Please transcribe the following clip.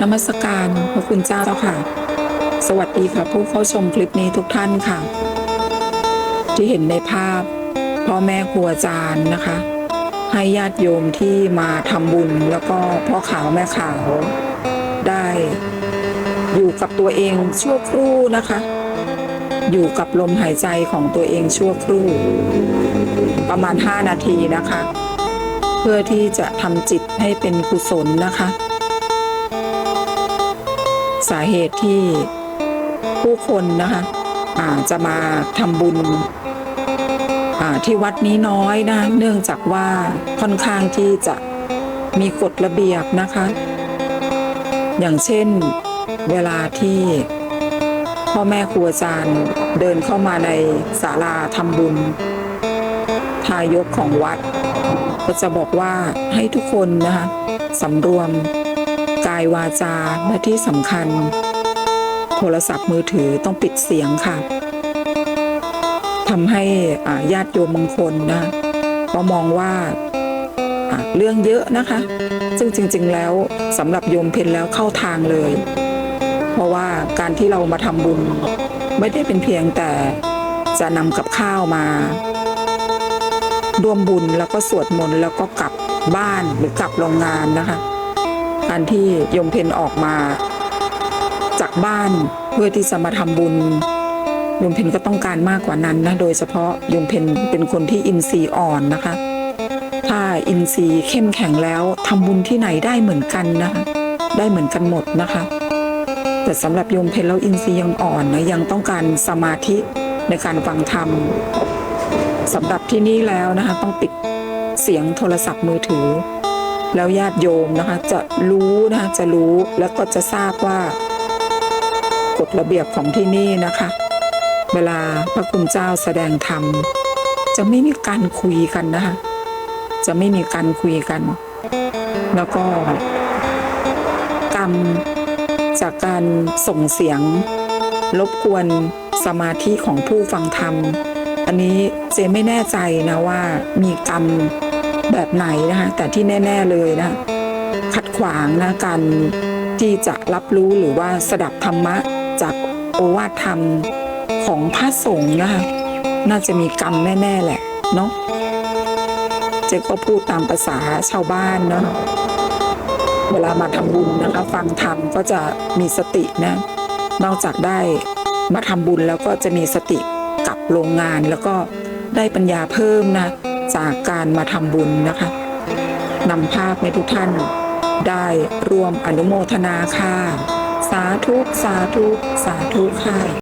บนมัสการพระคุณเจ้าเจ้าค่ะ สวัสดีค่ะผู้เข้าชมคลิปนี้ทุกท่านค่ะ ที่เห็นในภาพพ่อแม่ครูอาจารย์นะคะ ให้ญาติโยมที่มาทำบุญแล้วก็พ่อขาวแม่ขาวได้อยู่กับตัวเองชั่วครู่นะคะ อยู่กับลมหายใจของตัวเองชั่วครู่ ประมาณ 5 นาทีนะคะ เพื่อที่จะทำจิตให้เป็นกุศลนะคะ สาเหตุที่ผู้คนนะคะอ่าจะมาทำบุญที่วัดนี้น้อยนะ เนื่องจากว่าค่อนข้างที่จะมีกฎระเบียบนะคะ อย่างเช่นเวลาที่พ่อแม่ครูอาจารย์เดินเข้ามาในศาลาทำบุญ ทายกของวัด ก็จะบอกว่าให้ทุกคนนะคะสำรวม ยวาจาและที่สำคัญ โทรศัพท์มือถือต้องปิดเสียงค่ะทำให้อาญาติโยมบางคนนะก็มองว่าเรื่องเยอะนะคะ ซึ่งจริง ๆ แล้วสำหรับโยมเพนแล้วเข้าทางเลย เพราะว่าการที่เรามาทำบุญไม่ได้เป็นเพียงแต่จะนำกับข้าวมาร่วมบุญแล้วก็สวดมนต์แล้วก็กลับบ้านหรือกลับโรงงานนะคะ การที่โยมเพนออกมา จากบ้านเพื่อที่จะมาทำบุญโยมเพนก็ต้องการมากกว่านั้นนะโดยเฉพาะโยมเพนเป็นคนที่อินทรีย์อ่อนนะคะ ถ้าอินทรีย์เข้มแข็งแล้วทำบุญที่ไหนได้เหมือนกันนะคะได้เหมือนกันหมดนะคะ แต่สำหรับโยมเพนแล้วอินทรีย์ยังอ่อนนะยังต้องการสมาธิในการฟังธรรมสำหรับที่นี่แล้วนะคะ ต้องปิดเสียงโทรศัพท์มือถือ แล้วญาติโยมนะคะจะรู้นะคะจะรู้แล้วก็จะทราบว่ากฎระเบียบของที่นี่นะคะ เวลาพระคุณเจ้าแสดงธรรม จะไม่มีการคุยกันนะคะจะไม่มีการคุยกัน แล้วก็กรรมจากการส่งเสียงรบกวนสมาธิของผู้ฟังธรรม อันนี้เจไม่แน่ใจนะว่ามีกรรม แบบไหนนะคะแต่ที่แน่ ๆเลยนะขัดขวางนะการที่จะรับรู้หรือว่าสดับธรรมะจากโอวาทธรรมของพระสงฆ์นะคะน่าจะมีกรรมแน่ ๆ แหละเนาะเจก็พูดตามภาษาชาวบ้านเนาะเวลามาทำบุญนะคะฟังธรรมก็จะมีสตินะนอกจากได้มาทำบุญแล้วก็จะมีสติกับโรงงานแล้วก็ได้ปัญญาเพิ่มนะ จากการมาทำบุญนะคะนำภาพให้ทุกท่านได้ร่วมอนุโมทนาค่ะ สาธุ สาธุ สาธุค่ะ